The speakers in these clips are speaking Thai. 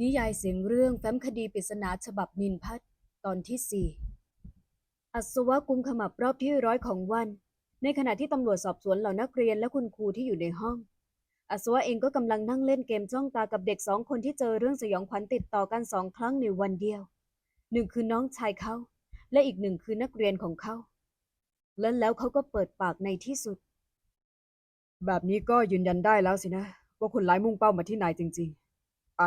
นิยายเสียงเรื่องแฟ้มคดีปริศนาฉบับนินพัฒตอนที่สี่อัศวะกุมขมับรอบที่ร้อยของวัน ในขณะที่ตำรวจสอบสวนเหล่านักเรียนและคุณครูที่อยู่ในห้อง อัศวะเองก็กำลังนั่งเล่นเกมจ้องตากับเด็กสองคนที่เจอเรื่องสยองขวัญติดต่อกันสองครั้งในวันเดียว หนึ่งคือน้องชายเขา และอีกหนึ่งคือนักเรียนของเขา และแล้วเขาก็เปิดปากในที่สุด แบบนี้ก็ยืนยันได้แล้วสินะ ว่าคนร้ายมุ่งเป้ามาที่นายจริง ๆ ไอ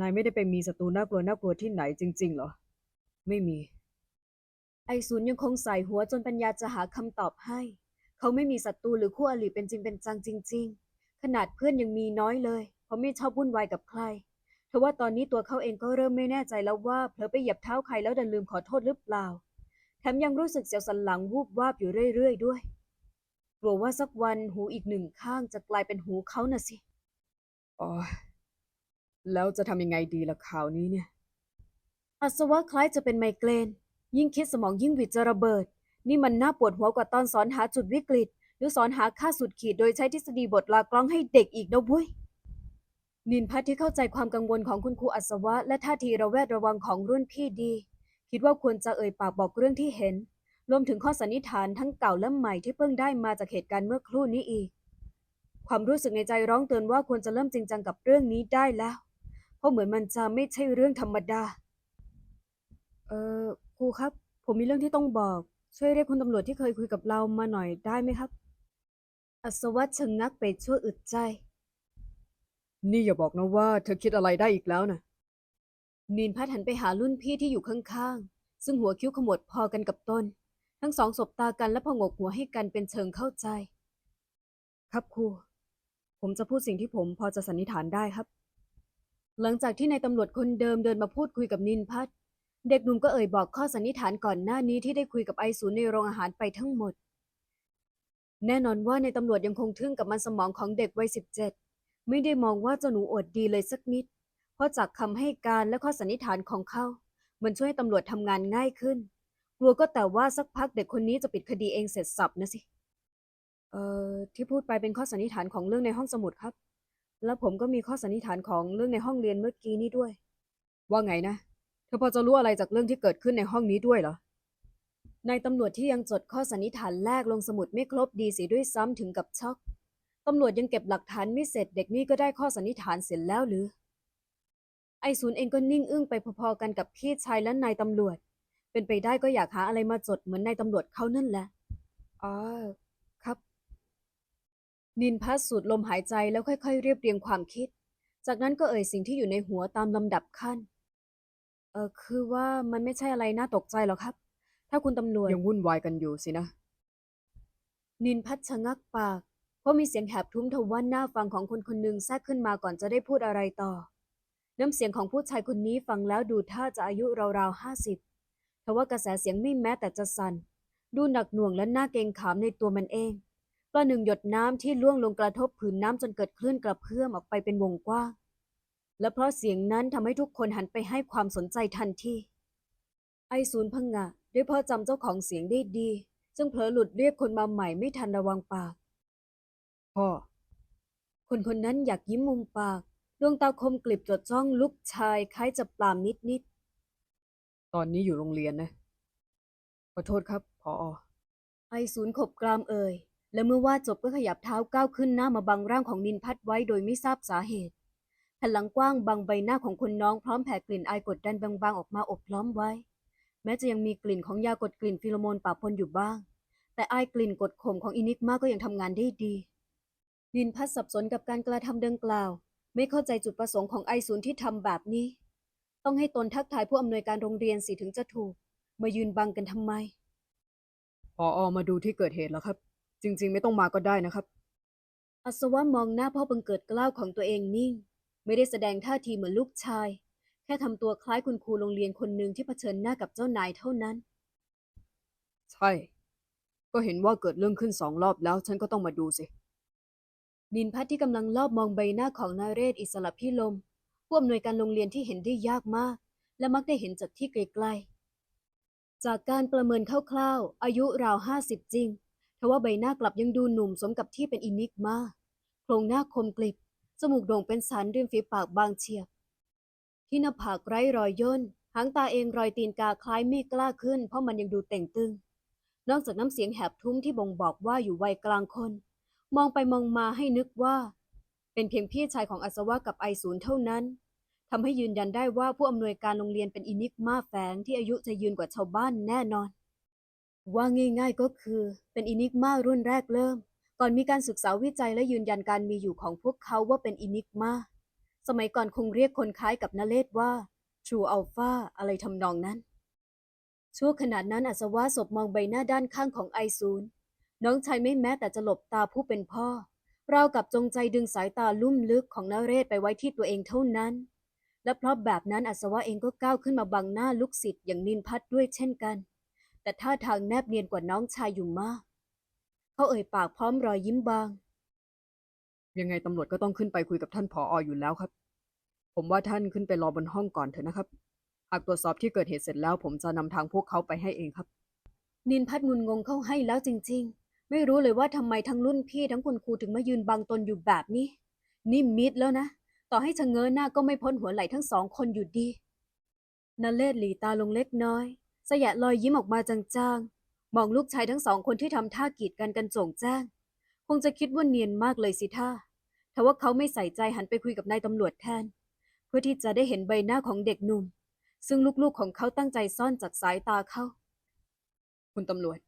นายไม่ได้ไปมีศัตรูน่ากลัวน่ากลัวที่ไหนจริง ๆ เหรอ ไม่มี ไอศูนย์ยังคงใส่หัวจนปัญญาจะหาคำตอบให้ เขาไม่มีศัตรูหรือคู่อริเป็นจริงเป็นจังจริง ๆ ขนาดเพื่อนยังมีน้อยเลย เพราะไม่ชอบวุ่นวายกับใครทว่าตอนนี้ตัวเขาเองก็เริ่มไม่แน่ใจแล้วว่าเผลอไปเหยียบเท้าใครแล้วดันลืมขอโทษหรือเปล่า แถมยังรู้สึกเสียวสันหลังวูบวาบอยู่เรื่อยๆด้วย กลัวว่าสักวันหูอีกหนึ่งข้างจะกลายเป็นหูเขาน่ะสิ อ๋อ แล้วจะทำยังไงดีล่ะข่าวนี้เนี่ยอัศวะคล้ายจะเป็นไมเกรน ยิ่งคิดสมองยิ่งหวิดจะระเบิด นี่มันน่าปวดหัวกว่าตอนสอนหาจุดวิกฤต หรือสอนหาค่าสุดขีดโดยใช้ทฤษฎีบทลากล้องให้เด็กอีกนะเว้ยนินพัทที่เข้าใจความกังวลของคุณครูอัศวะ และท่าทีระแวดระวังของรุ่นพี่ดี คิดว่าควรจะเอ่ยปากบอกเรื่องที่เห็น รวมถึงข้อสันนิษฐานทั้งเก่าและใหม่ที่เพิ่งได้มาจากเหตุการณ์เมื่อครู่นี้อีก ความรู้สึกในใจร้องเตือนว่าควรจะเริ่มจริงจังกับเรื่องนี้ได้แล้ว ราะเหมือนมันจะไม่ใช่เรื่องธรรมดา เออครูครับ ผมมีเรื่องที่ต้องบอก ช่วยเรียกคุณตำรวจที่เคยคุยกับเรามาหน่อยได้ไหมครับ อัศวะชะงักไปชั่วอึดใจ นี่อย่าบอกนะว่าเธอคิดอะไรได้อีกแล้วนะนินพัดหันไปหารุ่นพี่ที่อยู่ข้างๆ ซึ่งหัวคิ้วขมวดพอกันกับต้นทั้งสองสบตากันและพองกหัวให้กันเป็นเชิงเข้าใจ ครับครู ผมจะพูดสิ่งที่ผมพอจะสันนิษฐานได้ครับ หลังจากที่นายตำรวจคนเดิมเดินมาพูดคุยกับนินพัฒน์เด็กหนุ่มก็เอ่ยบอกข้อสันนิษฐานก่อนหน้านี้ที่ได้คุยกับไอศูนย์ในโรงอาหารไปทั้งหมด แน่นอนว่าในตำรวจยังคงทึ่งกับมันสมองของเด็กวัยสิบเจ็ดไม่ได้มองว่าเจ้าหนูอดดีเลยสักนิด เพราะจากคำให้การและข้อสันนิษฐานของเขา มันช่วยให้ตำรวจทำงานง่ายขึ้น กลัวก็แต่ว่าสักพักเด็กคนนี้จะปิดคดีเองเสร็จสับนะสิ เอ่อที่พูดไปเป็นข้อสันนิษฐานของเรื่องในห้องสมุดครับ แล้วผมก็มีข้อสันนิษฐานของเรื่องในห้องเรียนเมื่อกี้นี้ด้วย ว่าไงนะ เธอพอจะรู้อะไรจากเรื่องที่เกิดขึ้นในห้องนี้ด้วยเหรอนายตำรวจที่ยังจดข้อสันนิษฐานแรกลงสมุดไม่ครบดีสีด้วยซ้ำถึงกับช็อกตำรวจยังเก็บหลักฐานไม่เสร็จเด็กนี่ก็ได้ข้อสันนิษฐานเสร็จแล้วหรือ ไอศูนย์เองก็นิ่งอึ้งไปพอๆกันกับพี่ชายและนายตำรวจ เป็นไปได้ก็อยากหาอะไรมาจดเหมือนนายตำรวจเขานั่นแหละอ๋อ นินพัสสูดลมหายใจแล้วค่อยๆ เรียบเรียงความคิด จากนั้นก็เอ่ยสิ่งที่อยู่ในหัวตามลำดับขั้น เออคือว่ามันไม่ใช่อะไรน่าตกใจหรอกครับ ถ้าคุณตำรวจ ยังวุ่นวายกันอยู่สินะ นินพัชชะงักปาก เพราะมีเสียงแหบทุ้มทว่านหน้าฟังของคนคนหนึ่งแทรกขึ้นมาก่อนจะได้พูดอะไรต่อ น้ำเสียงของผู้ชายคนนี้ฟังแล้วดูท่าจะอายุราวๆห้าสิบทว่ากระแสเสียงไม่แม้แต่จะสั่น ดูหนักหน่วงและน่าเกรงขามในตัวมันเอง ประหนึ่งหยดน้ำที่ล่วงลงกระทบผืนน้ำจนเกิดคลื่นกระเพื่อมออกไปเป็นวงกว้าง และเพราะเสียงนั้นทำให้ทุกคนหันไปให้ความสนใจทันทีไอศูนย์พังงะด้วยเพราะจำเจ้าของเสียงได้ดี จึงเผลอหลุดเรียกคนมาใหม่ไม่ทันระวังปาก พ่อ คนคนนั้นอยากยิ้มมุมปาก ดวงตาคมกลิบจดจ้องลูกชายคล้ายจะปลามนิดนิดๆตอนนี้อยู่โรงเรียนนะ ขอโทษครับ พอไอศูนย์ขบกรามเอ่ย และเมื่อว่าจบก็ขยับเท้าก้าวขึ้นหน้ามาบังร่างของนินพัดไว้โดยไม่ทราบสาเหตุแผ่นหลังกว้างบังใบหน้าของคนน้องพร้อมแผ่กลิ่นอายกดดันบางๆออกมาอบล้อมไว้ แม้จะยังมีกลิ่นของยากดกลิ่นฟิโลโมนปะปนอยู่บ้าง แต่อายกลิ่นกดข่มของอินิกมาก็ยังทำงานได้ดี นินพัดสับสนกับการกระทำดังกล่าว ไม่เข้าใจจุดประสงค์ของไอศูนย์ที่ทำแบบนี้ ต้องให้ตนทักทายผู้อำนวยการโรงเรียนสิถึงจะถูก มายืนบังกันทำไมพออมาดูที่เกิดเหตุแล้วครับ จริง ๆ ไม่ต้องมาก็ได้นะครับ อัศวะมองหน้าพ่อบังเกิดเกล้าวของตัวเองนิ่ง ไม่ได้แสดงท่าทีเหมือนลูกชาย แค่ทำตัวคล้ายคุณครูโรงเรียนคนหนึ่งที่เผชิญหน้ากับเจ้านายเท่านั้น ใช่ ก็เห็นว่าเกิดเรื่องขึ้นสองรอบแล้ว ฉันก็ต้องมาดูสิ นินพัทที่กำลังลอบมองใบหน้าของนาเรศอิสระพิลมผู้อำนวยการโรงเรียนที่เห็นได้ยากมาก และมักได้เห็นจากที่ไกลๆ จากการประเมินคร่าวๆ อายุราวห้าสิบจริง ทว่าใบหน้ากลับยังดูหนุ่มสมกับที่เป็นอินิกมาโครงหน้าคมกลิบ จมูกโด่งเป็นสันริมฝีปากบางเฉียบ ที่หน้าผากไร้รอยย่น หางตาเองรอยตีนกาคล้ายม่กล้าขึ้น เพราะมันยังดูเต่งตึง นอกจากน้ำเสียงแหบทุ้มที่บ่งบอกว่าอยู่วัยกลางคน มองไปมองมาให้นึกว่า เป็นเพียงพี่ชายของอัศวะกับไอศูนย์เท่านั้นทำให้ยืนยันได้ว่าผู้อำนวยการโรงเรียนเป็นอินิกมาแฝงที่อายุจะยืนกว่าชาวบ้านแน่นอน ว่าง่ายๆก็คือเป็นอินิกมารุ่นแรกเริ่ม ก่อนมีการศึกษาวิจัยและยืนยันการมีอยู่ของพวกเขาว่าเป็นอินิกมาสมัยก่อนคงเรียกคนคล้ายกับนเลศว่า True Alpha อะไรทำนองนั้น ชั่วขณะนั้นอัศวะศพมองใบหน้าด้านข้างของไอศูนน้องชายไม่แม้แต่จะหลบตาผู้เป็นพ่อ เรากับจงใจดึงสายตาลุ่มลึกของนเรศไปไว้ที่ตัวเองเท่านั้น และเพราะแบบนั้นอัศวะเองก็ก้าวขึ้นมาบังหน้าลูกศิษย์อย่างนินพัดด้วยเช่นกัน แต่ท่าทางแนบเนียนกว่าน้องชายอยู่มาก เขาเอ่ยปากพร้อมรอยยิ้มบาง ยังไงตำรวจก็ต้องขึ้นไปคุยกับท่านผอออยู่แล้วครับ ผมว่าท่านขึ้นไปรอบนห้องก่อนเถอะนะครับ หากตรวจสอบที่เกิดเหตุเสร็จแล้ว ผมจะนำทางพวกเขาไปให้เองครับ นินพัดงุนงงเข้าให้แล้วจริง ๆ ไม่รู้เลยว่าทำไมทั้งรุ่นพี่ทั้งคุณครูถึงมายืนบังตนอยู่แบบนี้ นี่มิดแล้วนะ ต่อให้ชะเง้อหน้าก็ไม่พ้นหัวไหล่ทั้งสองคนอยู่ดีนเลศหลีตาลงเล็กน้อย สยะรอยยิ้มออกมาจางๆ มองลูกชายทั้งสองคนที่ทำท่ากีดกันกันจ่งแจ้ง คงจะคิดว่าเนียนมากเลยสิท่าแต่ว่าเขาไม่ใส่ใจหันไปคุยกับนายตำรวจแทน เพื่อที่จะได้เห็นใบหน้าของเด็กหนุ่ม ซึ่งลูกๆของเขาตั้งใจซ่อนจากสายตาเขา คุณตำรวจ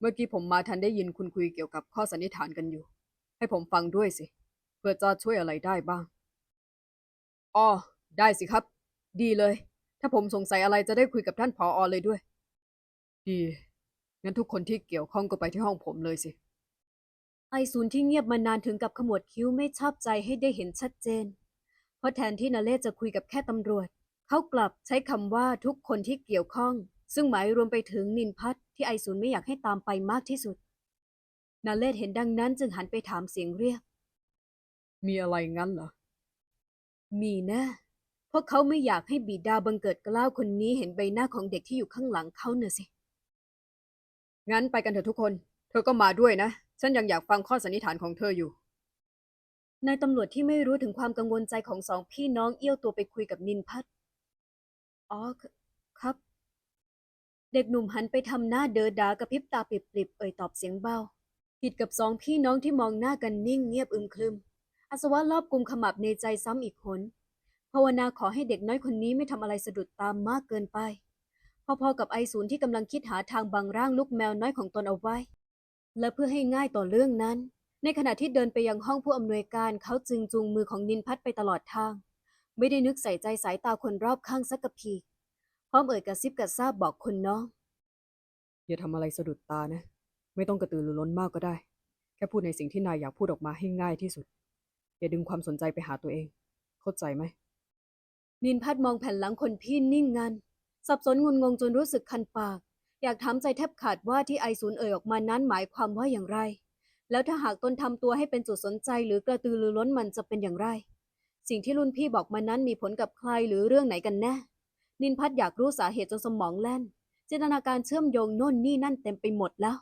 เมื่อกี้ผมมาทันได้ยินคุณคุยเกี่ยวกับข้อสันนิษฐานกันอยู่ ให้ผมฟังด้วยสิ เพื่อจะช่วยอะไรได้บ้างอ๋อได้สิครับ ดีเลย ถ้าผมสงสัยอะไรจะได้คุยกับท่านผออเลยด้วย ดี งั้นทุกคนที่เกี่ยวข้องก็ไปที่ห้องผมเลยสิ ไอซูนที่เงียบมานานถึงกับขมวดคิ้วไม่ชอบใจให้ได้เห็นชัดเจน เพราะแทนที่นาเลศจะคุยกับแค่ตำรวจ เขากลับใช้คำว่าทุกคนที่เกี่ยวข้อง ซึ่งหมายรวมไปถึงนินพัทที่ไอซูนไม่อยากให้ตามไปมากที่สุด นาเลศเห็นดังนั้นจึงหันไปถามเสียงเรียก มีอะไรงั้นเหรอ มีแนะเพ ราะเขาไม่อยากให้บิดาบังเกิดเกล้าวคนนี้เห็นใบหน้าของเด็กที่อยู่ข้างหลังเขาเน่ะสิ งั้นไปกันเถอะทุกคน เธอก็มาด้วยนะ ฉันยังอยากฟังข้อสันนิษฐานของเธออยู่ นายตำรวจที่ไม่รู้ถึงความกังวลใจของสองพี่น้องเอี้ยวตัวไปคุยกับนินพัทอ๋อครับ เด็กหนุ่มหันไปทำหน้าเดอดากระพริบตาปริบๆเอ่ยตอบเสียงเบา ผิดกับสองพี่น้องที่มองหน้ากันนิ่งเงียบอึมครึม อสวะรอบกุมขมับในใจซ้ำอีกหน ภาวนาขอให้เด็กน้อยคนนี้ไม่ทำอะไรสะดุดตามมากเกินไป พอๆกับไอศูนย์ที่กำลังคิดหาทางบังร่างลูกแมวน้อยของตนเอาไว้ และเพื่อให้ง่ายต่อเรื่องนั้น ในขณะที่เดินไปยังห้องผู้อำนวยการเขาจึงจูงมือของนินพัดไปตลอดทาง ไม่ได้นึกใส่ใจสายตาคนรอบข้างสักกะพีพร้อมเอ่ยกระซิบกระซาบบอกคนน้อง อย่าทำอะไรสะดุดตานะ ไม่ต้องกระตือรือร้นมากก็ได้ แค่พูดในสิ่งที่นายอยากพูดออกมาให้ง่ายที่สุด อย่าดึงความสนใจไปหาตัวเอง เข้าใจไหม นินพัดมองแผ่นหลังคนพี่นิ่งงัน สับสนงุนงงจนรู้สึกคันปาก อยากถามใจแทบขาดว่าที่ไอศูนย์เอ่ยออกมานั้นหมายความว่าอย่างไร แล้วถ้าหากตนทำตัวให้เป็นจุดสนใจหรือกระตือรือร้นมันจะเป็นอย่างไร สิ่งที่รุ่นพี่บอกมานั้นมีผลกับใครหรือเรื่องไหนกันแน่ นินพัดอยากรู้สาเหตุจนสมองแล่น จินตนาการเชื่อมโยงโน่นนี่นั่นเต็มไปหมดแล้ว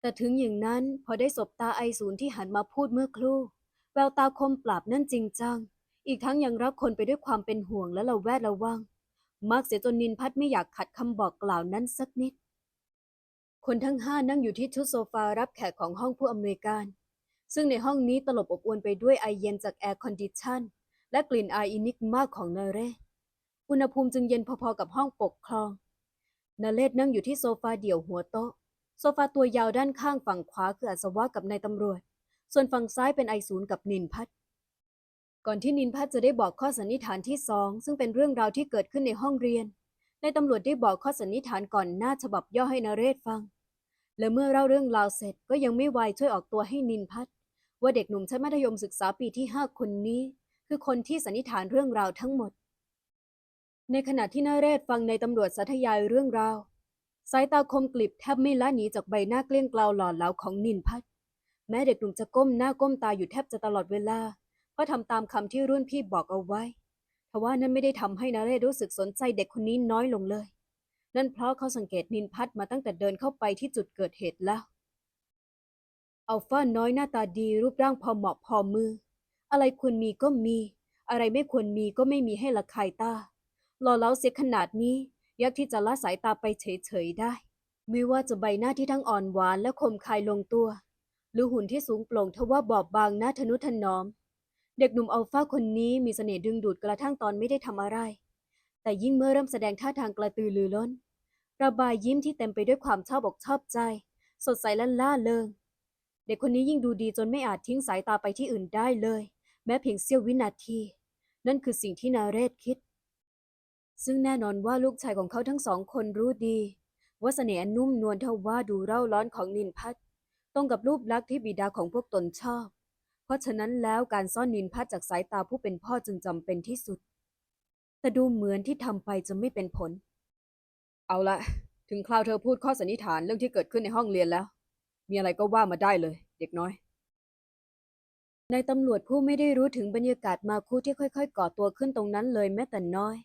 แต่ถึงอย่างนั้นพอได้สบตาไอศูนย์ที่หันมาพูดเมื่อครู่ แววตาคมปราบนั่นจริงจัง อีกทั้งยังรักคนไปด้วยความเป็นห่วงและระแวดระวัง มากเสียจนนินพัดไม่อยากขัดคำบอกกล่าวนั้นสักนิด คนทั้งห้านั่งอยู่ที่ชุดโซฟารับแขกของห้องผู้อำนวยการ ซึ่งในห้องนี้ตลบอบอวนไปด้วยไอเย็นจากแอร์คอนดิชันและกลิ่นอายอินิกมากของนาเรศอุณหภูมิจึงเย็นพอๆกับห้องปกครองนาเลศนั่งอยู่ที่โซฟาเดี่ยวหัวโต๊ะ โซฟาตัวยาวด้านข้างฝั่งขวาคืออัศวะกับนายตำรวจ ส่วนฝั่งซ้ายเป็นไอศูนย์กับนินพัท ก่อนที่นินพัทจะได้บอกข้อสันนิษฐานที่สองซึ่งเป็นเรื่องราวที่เกิดขึ้นในห้องเรียนนายตำรวจได้บอกข้อสันนิษฐานก่อนหน้าฉบับย่อให้นเรศฟัง และเมื่อเล่าเรื่องราวเสร็จก็ยังไม่ไวช่วยออกตัวให้นินพัทว่าเด็กหนุ่มชั้นมัธยมศึกษาปีที่ห้าคนนี้ คือคนที่สันนิษฐานเรื่องราวทั้งหมด ในขณะที่นเรศฟังในตำรวจสาธยายเรื่องราวสายตาคมกลิบแทบไม่ละหนีจากใบหน้าเกลี้ยงเกลาหล่อเหลาของนินพัทแม้เด็กหนุ่มจะก้มหน้าก้มตาอยู่แทบจะตลอดเวลา เพราทำตามคำที่รุ่นพี่บอกเอาไว้ทว่านั้นไม่ได้ทำให้นาเรศรู้สึกสนใจเด็กคนนี้น้อยลงเลย นั่นเพราะเขาสังเกตนินพัทมาตั้งแต่เดินเข้าไปที่จุดเกิดเหตุแล้วอัลฟาน้อยหน้าตาดีรูปร่างพอเหมาะพอมือ อะไรควรมีก็มี อะไรไม่ควรมีก็ไม่มีให้ละคายตาหล่อเล้าเสียขนาดนี้ยักที่จะละสายตาไปเฉยๆได้ ไม่ว่าจะใบหน้าที่ทั้งอ่อนหวานและคมคายลงตัว หรือหุ่นที่สูงโปร่งทว่าบอบบางหน่าทนุถนอม เด็กหนุ่มอัลฟาคนนี้มีเสน่ห์ดึงดูดกระทั่งตอนไม่ได้ทำอะไร แต่ยิ่งเมื่อเริ่มแสดงท่าทางกระตือรือร้น ระบายยิ้มที่เต็มไปด้วยความชอบอกชอบใจ สดใสและล่าเริง เด็กคนนี้ยิ่งดูดีจนไม่อาจทิ้งสายตาไปที่อื่นได้เลย แม้เพียงเสี้ยววินาที นั่นคือสิ่งที่นาเรศคิด ซึ่งแน่นอนว่าลูกชายของเขาทั้งสองคนรู้ดี ว่าเสน่ห์นุ่มนวลเท่าว่าดูเร่าร้อนของนินพัฒน์ตรงกับรูปลักษณ์ที่บิดาของพวกตนชอบ เพราะฉะนั้นแล้วการซ่อนนินพัฒน์จากสายตาผู้เป็นพ่อจึงจำเป็นที่สุด แต่ดูเหมือนที่ทำไปจะไม่เป็นผล เอาละ ถึงคราวเธอพูดข้อสันนิษฐานเรื่องที่เกิดขึ้นในห้องเรียนแล้ว มีอะไรก็ว่ามาได้เลย เด็กน้อยนายตำรวจผู้ไม่ได้รู้ถึงบรรยากาศมาคุที่ค่อย ๆ ก่อตัวขึ้นตรงนั้นเลยแม้แต่น้อย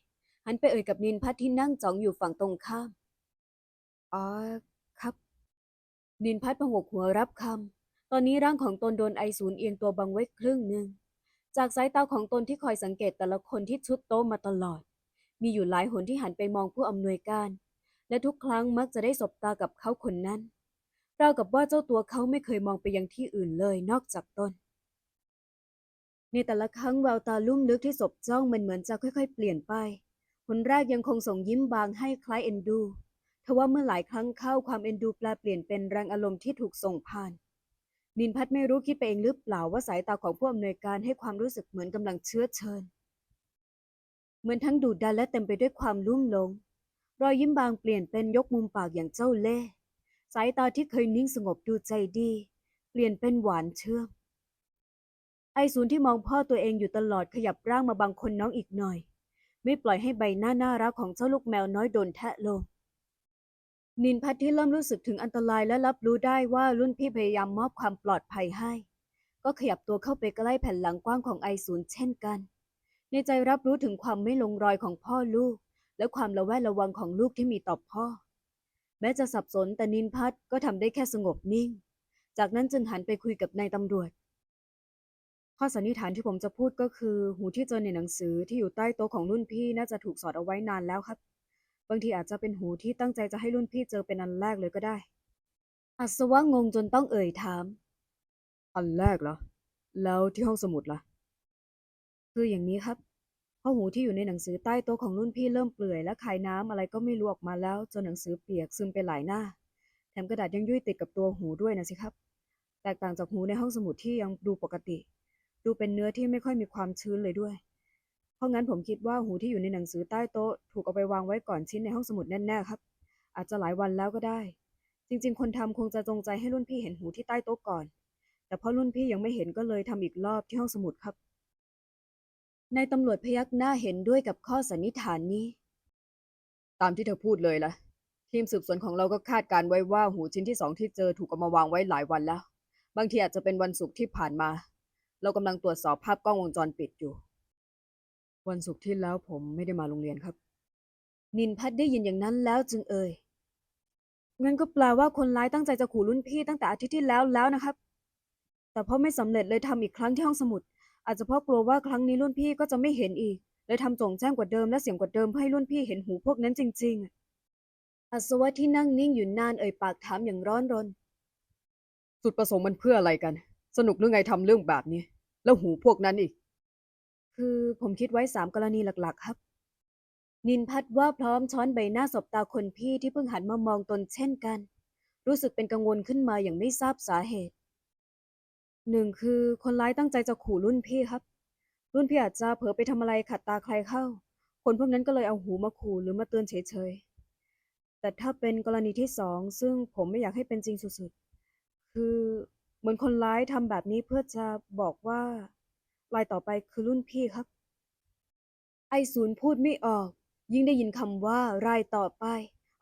หันไปเอ่ยกับนินพัฒที่นั่งจ้องอยู่ฝั่งตรงข้าม อ๋อ ครับ นินพัฒน์พงกหัวรับคำ ตอนนี้ร่างของตนโดนไอศูนย์เอียงตัวบังไว้ครึ่งหนึ่ง จากสายตาของตนที่คอยสังเกตแต่ละคนที่ชุดโต๊ะมาตลอด มีอยู่หลายหนที่หันไปมองผู้อำนวยการ และทุกครั้งมักจะได้สบตากับเขาคนนั้นราวกับว่าเจ้าตัวเขาไม่เคยมองไปยังที่อื่นเลยนอกจากตนในแต่ละครั้งแววตาลุ่มลึกที่สบจ้องมันเหมือนจะค่อยๆ เปลี่ยนไป คนแรกยังคงส่งยิ้มบางให้คล้ายเอ็นดู ทว่าเมื่อหลายครั้งเข้าความเอ็นดูแปลเปลี่ยนเป็นแรงอารมณ์ที่ถูกส่งผ่าน นินพัฒไม่รู้คิดไปเองหรือเปล่าว่าสายตาของผู้อำนวยการให้ความรู้สึกเหมือนกำลังเชื้อเชิญ เหมือนทั้งดูดันและเต็มไปด้วยความลุ่มหลง รอยยิ้มบางเปลี่ยนเป็นยกมุมปากอย่างเจ้าเล่ห์สายตาที่เคยนิ่งสงบดูใจดี เปลี่ยนเป็นหวานเชื่องไอศูนย์ที่มองพ่อตัวเองอยู่ตลอดขยับร่างมาบังคนน้องอีกหน่อย ไม่ปล่อยให้ใบหน้าน่ารักของเจ้าลูกแมวน้อยโดนแทะลง นินพัทที่เริ่มรู้สึกถึงอันตรายและรับรู้ได้ว่ารุ่นพี่พยายามมอบความปลอดภัยให้ ก็ขยับตัวเข้าไปใกล้แผ่นหลังกว้างของไอศูนย์เช่นกัน ในใจรับรู้ถึงความไม่ลงรอยของพ่อลูก และความระแวดระวังของลูกที่มีต่อพ่อ แม้จะสับสนแต่นินพัทก็ทำได้แค่สงบนิ่ง จากนั้นจึงหันไปคุยกับนายตำรวจ ข้อสันนิษฐานที่ผมจะพูดก็คือ หูที่เจอในหนังสือที่อยู่ใต้โต๊ะของรุ่นพี่น่าจะถูกสอดเอาไว้นานแล้วครับ บางทีอาจจะเป็นหูที่ตั้งใจจะให้รุ่นพี่เจอเป็นอันแรกเลยก็ได้ อัศวะงงจนต้องเอ่ยถาม อันแรกเหรอ แล้วที่ห้องสมุดล่ะ คืออย่างนี้ครับพอหูที่อยู่ในหนังสือใต้โต๊ะของรุ่นพี่เริ่มเปื่อยและคายน้ำอะไรก็ไม่รู้ออกมาแล้วจนหนังสือเปียกซึมไปหลายหน้า แถมกระดาษยังยุ่ยติดกับตัวหูด้วยนะสิครับ แตกต่างจากหูในห้องสมุดที่ยังดูปกติ ดูเป็นเนื้อที่ไม่ค่อยมีความชื้นเลยด้วย เพราะงั้นผมคิดว่าหูที่อยู่ในหนังสือใต้โต๊ะ ถูกเอาไปวางไว้ก่อนชิ้นในห้องสมุดแน่ๆครับ อาจจะหลายวันแล้วก็ได้ จริง ๆ คนทำคงจะจงใจให้รุ่นพี่เห็นหูที่ใต้โต๊ะก่อน แต่เพราะรุ่นพี่ยังไม่เห็นก็เลยทำอีกรอบที่ห้องสมุดครับนายตำรวจพยักหน้าเห็นด้วยกับข้อสันนิษฐานนี้ ตามที่เธอพูดเลยล่ะ ทีมสืบสวนของเราก็คาดการไว้ว่าหูชิ้นที่สองที่เจอถูกเอามาวางไว้หลายวันแล้ว บางทีอาจจะเป็นวันศุกร์ที่ผ่านมา เรากำลังตรวจสอบภาพกล้องวงจรปิดอยู่ วันศุกร์ที่แล้วผมไม่ได้มาโรงเรียนครับ นินพัฒน์ได้ยินอย่างนั้นแล้วจึงเอ่ย งั้นก็แปลว่าคนร้ายตั้งใจจะขู่รุ่นพี่ตั้งแต่อาทิตย์ที่แล้วแล้วนะครับ แต่เพราะไม่สำเร็จเลยทำอีกครั้งที่ห้องสมุด อาจจะเพราะกลัวว่าครั้งนี้รุ่นพี่ก็จะไม่เห็นอีก เลยทำโจงแจ้งกว่าเดิมและเสียงกว่าเดิมเพื่อให้รุ่นพี่เห็นหูพวกนั้นจริงๆอะอัศวะที่นั่งนิ่งอยู่นานเอ่ยปากถามอย่างร้อนรน จุดประสงค์มันเพื่ออะไรกัน สนุกหรือไงทำเรื่องแบบนี้ แล้วหูพวกนั้นอีก คือผมคิดไว้สามกรณีหลักๆ ครับ นินพัฒน์ว่าพร้อมช้อนใบหน้าสบตาคนพี่ที่เพิ่งหันมามองตนเช่นกัน รู้สึกเป็นกังวลขึ้นมาอย่างไม่ทราบสาเหตุหนึ่งคือคนร้ายตั้งใจจะขู่รุ่นพี่ครับ รุ่นพี่อาจจะเผลอไปทำอะไรขัดตาใครเข้า คนพวกนั้นก็เลยเอาหูมาขู่หรือมาเตือนเฉยๆ แต่ถ้าเป็นกรณีที่สองซึ่งผมไม่อยากให้เป็นจริงสุดๆ คือเหมือนคนร้ายทำแบบนี้เพื่อจะบอกว่า รายต่อไปคือรุ่นพี่ครับ ไอศูนย์พูดไม่ออก ยิ่งได้ยินคำว่ารายต่อไป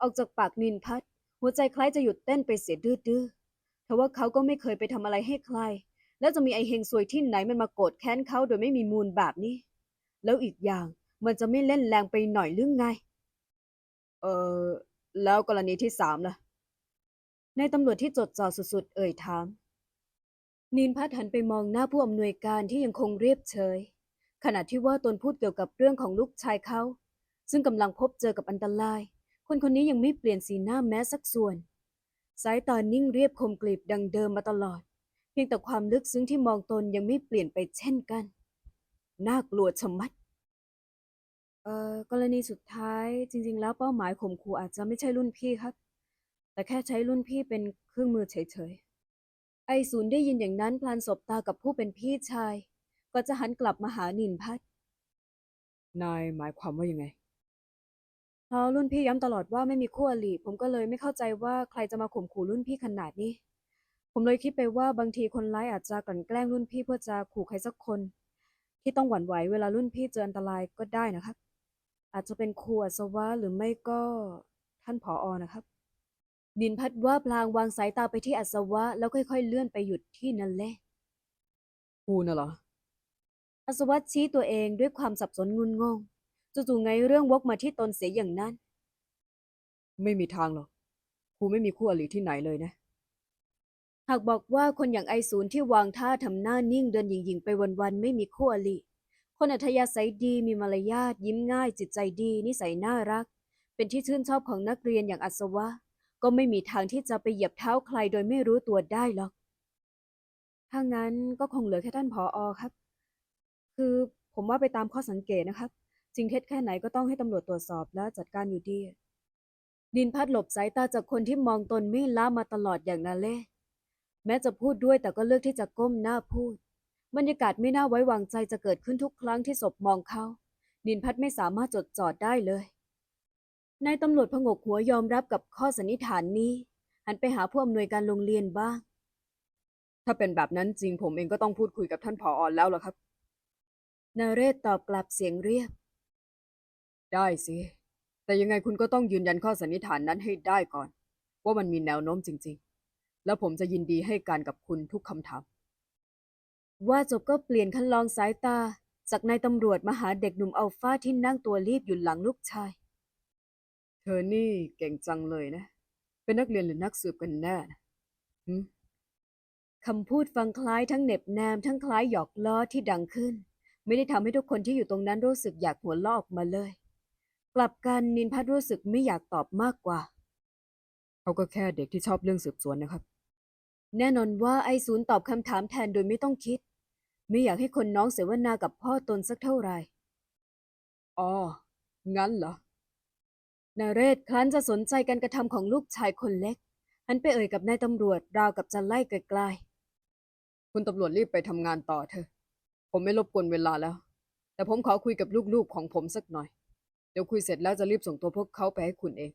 ออกจากปากนินพัฒหัวใจคล้ายจะหยุดเต้นไปเสียดื้อๆทว่าเขาก็ไม่เคยไปทำอะไรให้ใคร แล้วจะมีไอเฮงซวยที่ไหนมันมาโกรธแค้นเขาโดยไม่มีมูลแบบนี้ แล้วอีกอย่างมันจะไม่เล่นแรงไปหน่อยหรือไง เออแล้วกรณีที่สามล่ะ ในตำรวจที่จดจ่อสุดๆ เอ่ยถาม นินพัฒน์หันไปมองหน้าผู้อำนวยการที่ยังคงเรียบเฉย ขณะที่ว่าตนพูดเกี่ยวกับเรื่องของลูกชายเขา ซึ่งกำลังพบเจอกับอันตราย คนคนนี้ยังไม่เปลี่ยนสีหน้าแม้สักส่วน สายตานิ่งเรียบคมกริบดังเดิมมาตลอด เพียงแต่ความลึกซึ้งที่มองตนยังไม่เปลี่ยนไปเช่นกัน น่ากลัวชะมัดเอ่อกรณีสุดท้ายจริง ๆ แล้วเป้าหมายข่มขู่อาจจะไม่ใช่รุ่นพี่ครับ แต่แค่ใช้รุ่นพี่เป็นเครื่องมือเฉยๆ ไอศูนย์ได้ยินอย่างนั้นพลานสบตากับผู้เป็นพี่ชาย ก็จะหันกลับมาหานินพัฒน์นายหมายความว่ายังไงเพราะรุ่นพี่ย้ำตลอดว่าไม่มีคู่อริผมก็เลยไม่เข้าใจว่าใครจะมาข่มขู่รุ่นพี่ขนาดนี้ ผมเลยคิดไปว่าบางทีคนร้ายอาจจะกลั่นแกล้งรุ่นพี่เพื่อจะขู่ใครสักคน ที่ต้องหวั่นไหวเวลารุ่นพี่เจออันตรายก็ได้นะครับ อาจจะเป็นครูอัศวะหรือไม่ก็ท่านผออนะครับ นินพัดว่าพลางวางสายตาไปที่อัศวะ แล้วค่อยๆ เลื่อนไปหยุดที่นั่นแหละกูน่ะเหรอ อัศวะชี้ตัวเองด้วยความสับสนงุนงง จู่ๆไงเรื่องวกมาที่ตนเสียอย่างนั้น ไม่มีทางหรอกครูไม่มีคู่อริที่ไหนเลยนะ หากบอกว่าคนอย่างไอศูนย์ที่วางท่าทำหน้านิ่งเดินหยิ่งๆไปวันๆไม่มีคู่อริคนอัธยาศัยดีมีมารยาทยิ้มง่ายจิตใจดี นิสัยน่ารัก เป็นที่ชื่นชอบของนักเรียนอย่างอัศวะ ก็ไม่มีทางที่จะไปเหยียบเท้าใครโดยไม่รู้ตัวได้หรอก ถ้างั้นก็คงเหลือแค่ท่านผออครับ คือผมว่าไปตามข้อสังเกตนะครับ จริงเท็จแค่ไหนก็ต้องให้ตำรวจตรวจสอบและจัดการอยู่ดี ดินพัดหลบสายตาจากคนที่มองตนไม่ละมาตลอดอย่างนาเล่ แม้จะพูดด้วยแต่ก็เลือกที่จะก้มหน้าพูด บรรยากาศไม่น่าไว้วางใจจะเกิดขึ้นทุกครั้งที่ศพมองเขานินพัดไม่สามารถจดจ่อได้เลย นายตำรวจผงกหัวยอมรับกับข้อสันนิษฐานนี้ หันไปหาผู้อำนวยการโรงเรียนบ้าง ถ้าเป็นแบบนั้นจริงผมเองก็ต้องพูดคุยกับท่านผออแล้วล่ะครับ นาเรศตอบกลับเสียงเรียบ ได้สิ แต่ยังไงคุณก็ต้องยืนยันข้อสันนิษฐานนั้นให้ได้ก่อน ว่ามันมีแนวโน้มจริง ๆ แล้วผมจะยินดีให้การกับคุณทุกคำถาม ว่าจบก็เปลี่ยนคันลองสายตา จากนายตำรวจมาหาเด็กหนุ่มอัลฟาที่นั่งตัวรีบอยู่หลังลูกชาย ธอนี่เก่งจังเลยนะ เป็นนักเรียนหรือนักสืบกันแน่นะหืมคำพูดฟังคล้ายทั้งเหน็บแนมทั้งคล้ายหยอกล้อที่ดังขึ้น ไม่ได้ทำให้ทุกคนที่อยู่ตรงนั้นรู้สึกอยากหัวเราะออกมาเลย กลับกันนินพัดรู้สึกไม่อยากตอบมากกว่า เขาก็แค่เด็กที่ชอบเรื่องสืบสวนนะครับ แน่นอนว่าไอศูนย์ตอบคำถามแทนโดยไม่ต้องคิด ไม่อยากให้คนน้องเสวนากับพ่อตนสักเท่าไหร่อ๋องั้นเหรอ นาเรศครั้นจะสนใจการกระทำของลูกชายคนเล็กหันไปเอ่ยกับนายตำรวจราวกับจะไล่ไกลคุณตำรวจรีบไปทำงานต่อเถอะ ผมไม่รบกวนเวลาแล้ว แต่ผมขอคุยกับลูกๆของผมสักหน่อย เดี๋ยวคุยเสร็จแล้วจะรีบส่งตัวพวกเขาไปให้คุณเอง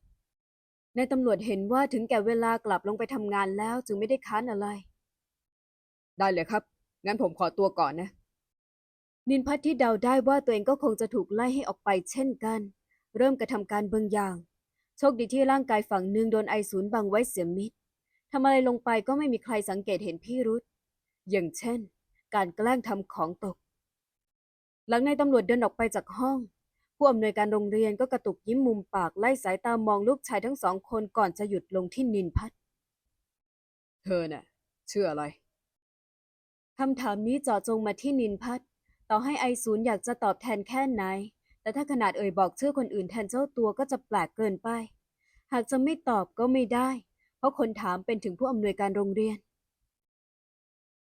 ๆนายตำรวจเห็นว่าถึงแก่เวลากลับลงไปทำงานแล้วจึงไม่ได้ค้านอะไร ได้เลยครับ งั้นผมขอตัวก่อนนะ นินพัทที่เดาได้ว่าตัวเองก็คงจะถูกไล่ให้ออกไปเช่นกัน เริ่มกระทำการบางอย่าง โชคดีที่ร่างกายฝั่งหนึ่งโดนไอศูนย์บังไว้เสียมิดทำอะไรลงไปก็ไม่มีใครสังเกตเห็นพี่รุธอย่างเช่น การแกล้งทำของตก หลังนายตำรวจเดินออกไปจากห้อง ผู้อำนวยการโรงเรียนก็กระตุกยิ้มมุมปากไล่สายตามองลูกชายทั้งสองคนก่อนจะหยุดลงที่นินพัทเธอน่ะชื่ออะไรคำถามนี้เจาะจงมาที่นินพัทต่อให้ไอศูนย์อยากจะตอบแทนแค่ไหน แต่ถ้าขนาดเอ่ยบอกชื่อคนอื่นแทนเจ้าตัวก็จะแปลกเกินไป หากจะไม่ตอบก็ไม่ได้ เพราะคนถามเป็นถึงผู้อำนวยการโรงเรียน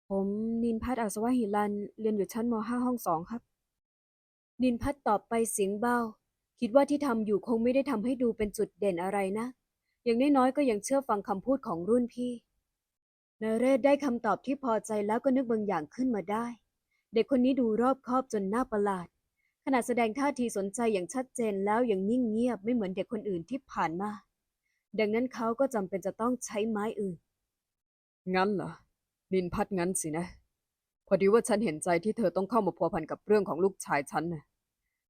ผมนินพัทอัศวหิรันเรียนอยู่ชั้นม .5 ห้องสองครับ นินพัทตอบไปเสียงเบา คิดว่าที่ทำอยู่คงไม่ได้ทำให้ดูเป็นจุดเด่นอะไรนะ อย่างน้อยๆก็ยังเชื่อฟังคำพูดของรุ่นพี่นเรศได้คำตอบที่พอใจแล้วก็นึกบางอย่างขึ้นมาได้ เด็กคนนี้ดูรอบคอบจนน่าประหลาด ขณะแสดงท่าทีสนใจอย่างชัดเจนแล้วยังนิ่งเงียบไม่เหมือนเด็กคนอื่นที่ผ่านมา ดังนั้นเขาก็จำเป็นจะต้องใช้ไม้อื่น งั้นเหรอ นินพัดงั้นสินะ พอดีว่าฉันเห็นใจที่เธอต้องเข้ามาพัวพันกับเรื่องของลูกชายฉันนะ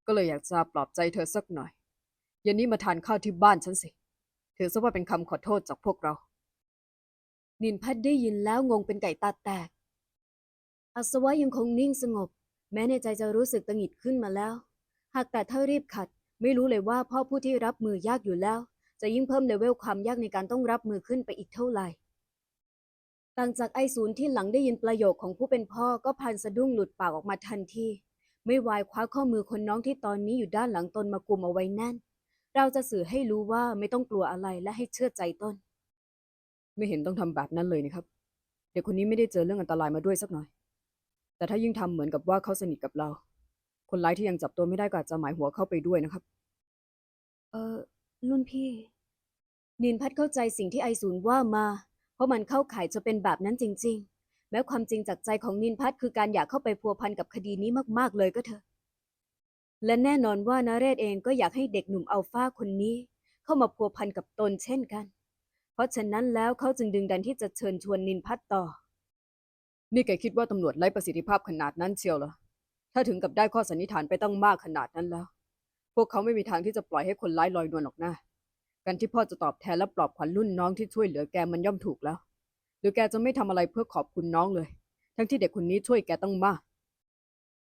ก็เลยอยากจะปลอบใจเธอสักหน่อยเย็นนี้มาทานข้าวที่บ้านฉันสิ ถือซะว่าเป็นคำขอโทษจากพวกเรา นินพัดได้ยินแล้วงงเป็นไก่ตาแตก อัศวะยังคงนิ่งสงบ แม้ในใจจะรู้สึกตังหิดขึ้นมาแล้ว หากแต่ถ้ารีบขัด ไม่รู้เลยว่าพ่อผู้ที่รับมือยากอยู่แล้ว จะยิ่งเพิ่มเลเวลความยากในการต้องรับมือขึ้นไปอีกเท่าไหร่ต่างจากไอศูนย์ที่หลังได้ยินประโยคของผู้เป็นพ่อก็พันสะดุ้งหลุดปากออกมาทันทีไม่วายคว้าข้อมือคนน้องที่ตอนนี้อยู่ด้านหลังตนมากุมเอาไว้แน่น เราจะสื่อให้รู้ว่าไม่ต้องกลัวอะไรและให้เชื่อใจตนไม่เห็นต้องทำแบบนั้นเลยนะครับ เด็กคนนี้ไม่ได้เจอเรื่องอันตรายมาด้วยสักหน่อย แต่ถ้ายิ่งทำเหมือนกับว่าเขาสนิทกับเรา คนร้ายที่ยังจับตัวไม่ได้ก็อาจจะหมายหัวเข้าไปด้วยนะครับ เออรุ่นพี่ นินพัดเข้าใจสิ่งที่ไอศูนย์ว่ามา เพราะมันเข้าข่ายจะเป็นแบบนั้นจริง ๆ แม้ความจริงจากใจของนินพัดคือการอยากเข้าไปพัวพันกับคดีนี้มากๆเลยก็เถอะ และแน่นอนว่านาเรศเองก็อยากให้เด็กหนุ่มอัลฟาคนนี้ เข้ามาพัวพันกับตนเช่นกัน เพราะฉะนั้นแล้วเขาจึงดึงดันที่จะเชิญชวนนินพัดต่อ นี่แกคิดว่าตำรวจไร้ประสิทธิภาพขนาดนั้นเชียวเหรอ ถ้าถึงกับได้ข้อสันนิษฐานไปตั้งมากขนาดนั้นแล้ว พวกเขาไม่มีทางที่จะปล่อยให้คนร้ายลอยนวลหรอกนะการที่พ่อจะตอบแทนและปลอบขวัญรุ่นน้องที่ช่วยเหลือแกมันย่อมถูกแล้ว หรือแกจะไม่ทำอะไรเพื่อขอบคุณน้องเลย ทั้งที่เด็กคนนี้ช่วยแกตั้งมาก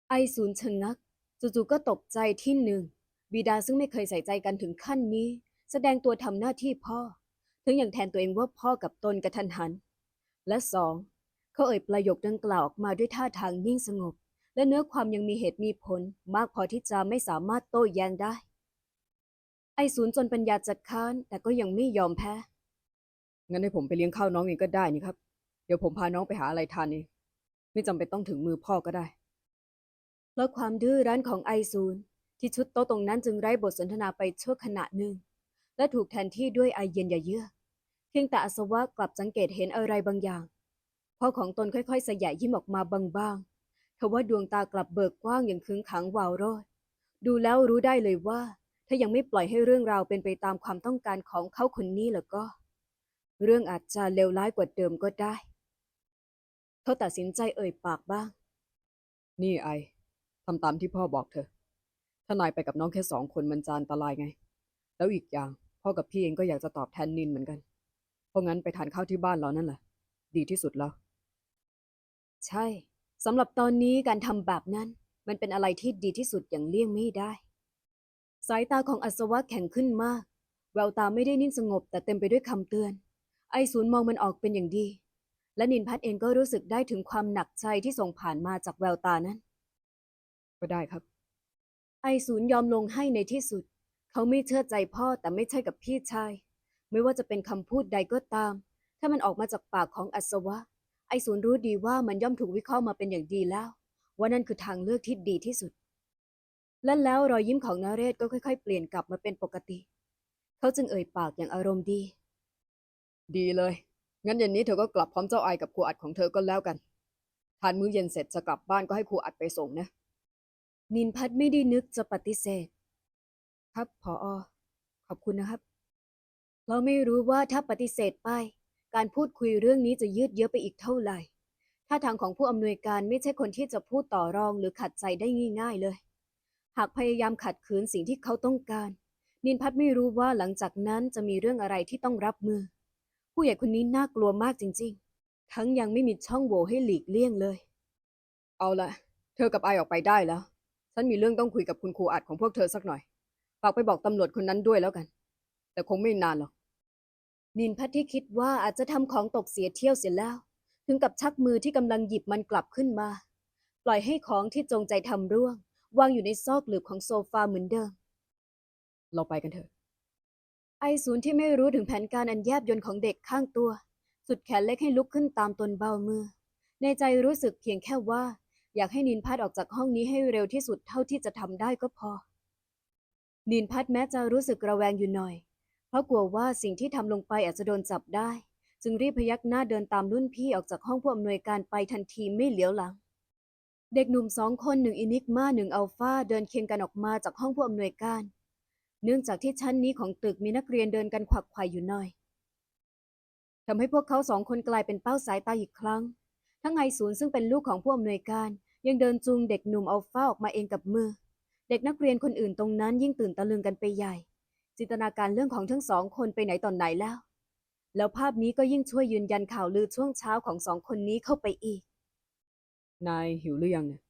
ไอศูนย์ชะงักจู่ๆก็ตกใจที่หนึ่ง บิดาซึ่งไม่เคยใส่ใจกันถึงขั้นนี้ แสดงตัวทำหน้าที่พ่อ ถึงอย่างแทนตัวเองว่าพ่อกับตนกระทันหัน และสอง เขาเอ่ยประโยคดังกล่าวออกมาด้วยท่าทางนิ่งสงบ และเนื้อความยังมีเหตุมีผล มากพอที่จะไม่สามารถโต้แย้งได้ ไอศูนย์จนปัญญาจัดค้านแต่ก็ยังไม่ยอมแพ้ งั้นให้ผมไปเลี้ยงข้าวน้องเองก็ได้นี่ครับ เดี๋ยวผมพาน้องไปหาอะไรทานเอง ไม่จำเป็นต้องถึงมือพ่อก็ได้ เพราะความดื้อรั้นของไอซูนที่ชุดโต๊ะตรงนั้นจึงไร้บทสนทนาไปชั่วขณะหนึ่ง และถูกแทนที่ด้วยไอเย็นอย่าเยือกเพียงแต่อาสวะกลับสังเกตเห็นอะไรบางอย่าง พ่อของตนค่อยๆ สยายยิ้มออกมาบางๆทว่าดวงตากลับเบิกกว้างอย่างขึงขังวาวโรดดูแล้วรู้ได้เลยว่า ถ้ายังไม่ปล่อยให้เรื่องราวเป็นไปตามความต้องการของเขาคนนี้แล้วก็ เรื่องอาจจะเลวร้ายกว่าเดิมก็ได้ เขาตัดสินใจเอ่ยปากบ้าง นี่ไอทำตามที่พ่อบอกเธอะถ้านายไปกับน้องแค่สองคนมันจะอันตรายไง แล้วอีกอย่างพ่อกับพี่เองก็อยากจะตอบแทนนินเหมือนกัน เพราะงั้นไปทานข้าวที่บ้านเรานั่นแหละ ดีที่สุดแล้ว ใช่สำหรับตอนนี้การทำแบบนั้น มันเป็นอะไรที่ดีที่สุดอย่างเลี่ยงไม่ได้ สายตาของอัศวะแข็งขึ้นมาก แววตาไม่ได้นิ่งสงบแต่เต็มไปด้วยคำเตือน ไอศูนย์มองมันออกเป็นอย่างดี และนินพัฒน์เองก็รู้สึกได้ถึงความหนักใจที่ส่งผ่านมาจากแววตานั้น ก็ได้ครับ ไอศูนย์ยอมลงให้ในที่สุด เขาไม่เชื่อใจพ่อแต่ไม่ใช่กับพี่ชาย ไม่ว่าจะเป็นคำพูดใดก็ตาม ถ้ามันออกมาจากปากของอัศวะ ไอศูนย์รู้ดีว่ามันย่อมถูกวิเคราะห์มาเป็นอย่างดีแล้ว ว่านั่นคือทางเลือกที่ดีที่สุด และแล้วรอยยิ้มของนาเรศก็ค่อยๆ เปลี่ยนกลับมาเป็นปกติ เขาจึงเอ่ยปากอย่างอารมณ์ดี ดีเลย งั้นเย็นนี้เธอก็กลับพร้อมเจ้าไอกับครูอัดของเธอก็แล้วกันทานมื้อเย็นเสร็จจะกลับบ้านก็ให้ครูอัดไปส่งนะ นินพัฒไม่ได้นึกจะปฏิเสธ ครับพออขอบคุณนะครับ เราไม่รู้ว่าถ้าปฏิเสธไป การพูดคุยเรื่องนี้จะยืดเยื้อไปอีกเท่าไหร่ท่าทางของผู้อำนวยการไม่ใช่คนที่จะพูดต่อรองหรือขัดใจได้ง่ายๆเลย หากพยายามขัดขืนสิ่งที่เขาต้องการ นินพัฒไม่รู้ว่าหลังจากนั้นจะมีเรื่องอะไรที่ต้องรับมือ ผู้ใหญ่คนนี้น่ากลัวมากจริง ๆ ทั้งยังไม่มีช่องโหว่ให้หลีกเลี่ยงเลย เอาละเธอกับไอออกไปได้แล้ว ฉันมีเรื่องต้องคุยกับคุณครูอัดของพวกเธอสักหน่อย ฝากไปบอกตำรวจคนนั้นด้วยแล้วกัน แต่คงไม่นานหรอก นินพัทที่คิดว่าอาจจะทำของตกเสียเที่ยวเสียแล้ว ถึงกับชักมือที่กำลังหยิบมันกลับขึ้นมา ปล่อยให้ของที่จงใจทำร่วง วางอยู่ในซอกหลืบของโซฟาเหมือนเดิม เราไปกันเถอะ ไอศูนย์ที่ไม่รู้ถึงแผนการอันแยบยลของเด็กข้างตัว สุดแขนเล็กให้ลุกขึ้นตามตนเบามือ ในใจรู้สึกเพียงแค่ว่า อยากให้นินพัทออกจากห้องนี้ให้เร็วที่สุดเท่าที่จะทำได้ก็พอ นินพัทแม้จะรู้สึกระแวงอยู่หน่อย ราะกลัวว่าสิ่งที่ทำลงไปอาจจะโดนจับได้ จึงรีบพยักหน้าเดินตามรุ่นพี่ออกจากห้องผู้อำนวยการไปทันทีไม่เหลียวหลัง เด็กหนุ่มสองคนหนึ่งอินิกมาหนึ่งอัลฟาเดินเคียงกันออกมาจากห้องผู้อำนวยการ เนื่องจากที่ชั้นนี้ของตึกมีนักเรียนเดินกันขวักไขว่อยู่หน่อยทำให้พวกเขาสองคนกลายเป็นเป้าสายตาอีกครั้ง ทั้งไอศูนย์ซึ่งเป็นลูกของผู้อำนวยการ ยังเดินจูงเด็กหนุ่มอัลฟาออกมาเองกับมือ เด็กนักเรียนคนอื่นตรงนั้นยิ่งตื่นตะลึงกันไปใหญ่ จินตนาการเรื่องของทั้งสองคนไปไหนตอนไหนแล้ว แล้วภาพนี้ก็ยิ่งช่วยยืนยันข่าวลือช่วงเช้าของสองคนนี้เข้าไปอีก นายหิวหรือยังเนี่ย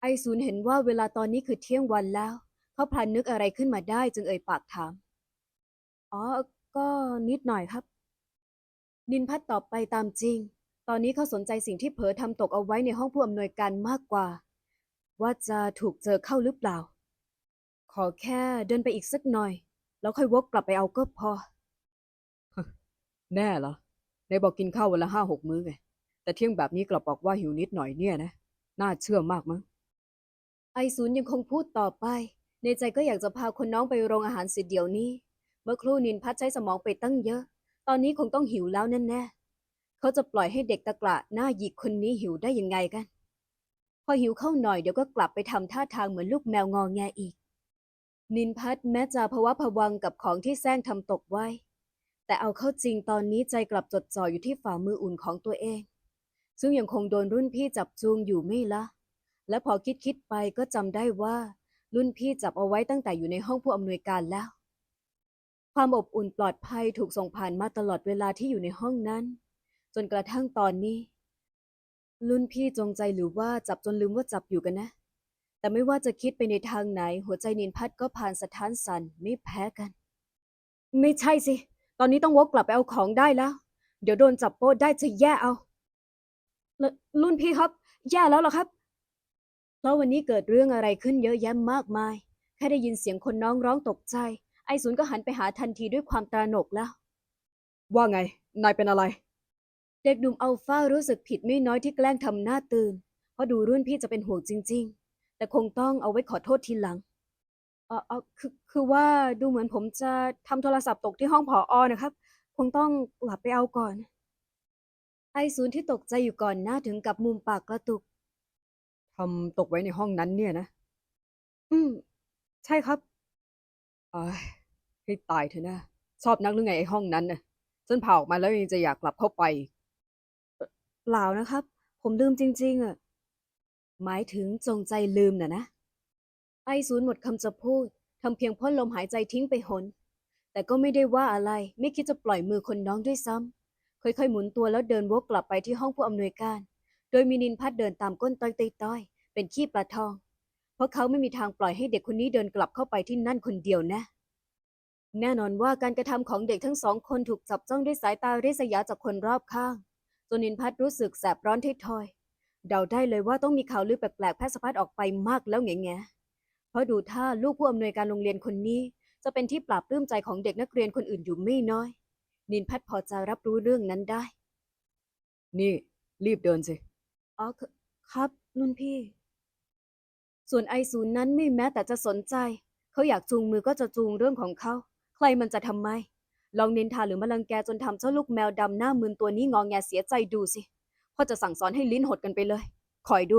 ไอศูนย์เห็นว่าเวลาตอนนี้คือเที่ยงวันแล้ว เขาพลันนึกอะไรขึ้นมาได้จึงเอ่ยปากถาม อ๋อ ก็นิดหน่อยครับ นินพัดตอบไปตามจริง ตอนนี้เขาสนใจสิ่งที่เผลอทำตกเอาไว้ในห้องผู้อำนวยการมากกว่า ว่าจะถูกเจอเข้าหรือเปล่า ขอแค่เดินไปอีกสักหน่อย แล้วค่อยวกกลับไปเอาก็พอ แน่เหรอในบอกกินข้าววันละห้าหกมื้อไง แต่เที่ยงแบบนี้กลับบอกว่าหิวนิดหน่อยเนี่ยนะ น่าเชื่อมากมั้ง ไอศูนย์ยังคงพูดต่อไป ในใจก็อยากจะพาคนน้องไปโรงอาหารสิเดี๋ยวนี้ เมื่อครู่นินพัดใช้สมองไปตั้งเยอะ ตอนนี้คงต้องหิวแล้วแน่ๆเขาจะปล่อยให้เด็กตะกละหน้าหยิกคนนี้หิวได้ยังไงกัน พอหิวเข้าหน่อยเดี๋ยวก็กลับไปทำท่าทางเหมือนลูกแมวงอแงอีก นินพัดแม้จะภาวะผวังกับของที่แซงทำตกไว้ แต่เอาเข้าจริงตอนนี้ใจกลับจดจ่ออยู่ที่ฝ่ามืออุ่นของตัวเอง ซึ่งยังคงโดนรุ่นพี่จับจูงอยู่ไม่ละ และพอคิดคิดไปก็จำได้ว่า รุ่นพี่จับเอาไว้ตั้งแต่อยู่ในห้องผู้อำนวยการแล้ว ความอบอุ่นปลอดภัยถูกส่งผ่านมาตลอดเวลาที่อยู่ในห้องนั้น จนกระทั่งตอนนี้รุ่นพี่จงใจหรือว่าจับจนลืมว่าจับอยู่กันนะ แต่ไม่ว่าจะคิดไปในทางไหน หัวใจนินพัดก็ผ่านสถานสั่นไม่แพ้กัน ไม่ใช่สิ ตอนนี้ต้องวกกลับไปเอาของได้แล้ว เดี๋ยวโดนจับโป๊ะได้จะแย่เอาลรุ่นพี่ครับ แย่แล้วเหรอครับเพราะวันนี้เกิดเรื่องอะไรขึ้นเยอะแยะมากมาย แค่ได้ยินเสียงคนน้องร้องตกใจ ไอศูนย์ก็หันไปหาทันทีด้วยความตระหนกแล้ว ว่าไง นายเป็นอะไร เด็กหนุ่มอัลฟารู้สึกผิดไม่น้อยที่แกล้งทำหน้าตื่น เพราะดูรุ่นพี่จะเป็นห่วงจริง ๆ แต่คงต้องเอาไว้ขอโทษทีหลังเออเออคือคือว่าดูเหมือนผมจะทำโทรศัพท์ตกที่ห้องผออนะครับ คงต้องกลับไปเอาก่อน ไอศูนย์ที่ตกใจอยู่ก่อนหน้าถึงกับมุมปากกระตุกทำตกไว้ในห้องนั้นเนี่ยนะ อืม ใช่ครับเอ้ยให้ตายเถอะนะ ชอบนักหรือไงไอ้ห้องนั้นน่ะฉันพาออกมาแล้วยังจะอยากกลับเข้าไปอีกเปล่านะครับ ผมลืมจริง ๆอะ หมายถึงจงใจลืมน่ะนะ ไอศูนย์หมดคำจะพูดทำเพียงพ่นลมหายใจทิ้งไปหน แต่ก็ไม่ได้ว่าอะไรไม่คิดจะปล่อยมือคนน้องด้วยซ้ำค่อยๆหมุนตัวแล้วเดินวกกลับไปที่ห้องผู้อำนวยการ โดยมีนินพัดเดินตามก้นต้อยๆเป็นขี้ปลาทอง เพราะเขาไม่มีทางปล่อยให้เด็กคนนี้เดินกลับเข้าไปที่นั่นคนเดียวนะแน่นอนว่าการกระทำของเด็กทั้งสองคนถูกจับจ้องด้วยสายตาริษยาจากคนรอบข้างจนนินพัดรู้สึกแสบร้อนที่ทอย เดาได้เลยว่าต้องมีข่าวลือแปลกๆแพร่สะพัดออกไปมากแล้วแง่แง่เพราะดูท่าลูกผู้อำนวยการโรงเรียนคนนี้ จะเป็นที่ปราบปลื้มใจของเด็กนักเรียนคนอื่นอยู่ไม่น้อย นินพัดพอจะรับรู้เรื่องนั้นได้ นี่ รีบเดินสิอ๋อคครับนุ่นพี่ ส่วนไอศูนย์นั้นไม่แม้แต่จะสนใจ เขาอยากจูงมือก็จะจูงเรื่องของเขา ใครมันจะทำไมลองนินทาหรือมาลังแกจนทำเจ้าลูกแมวดำหน้ามึนตัวนี้งองแงเสียใจดูสิ พ่อจะสั่งสอนให้ลิ้นหดกันไปเลย คอยดู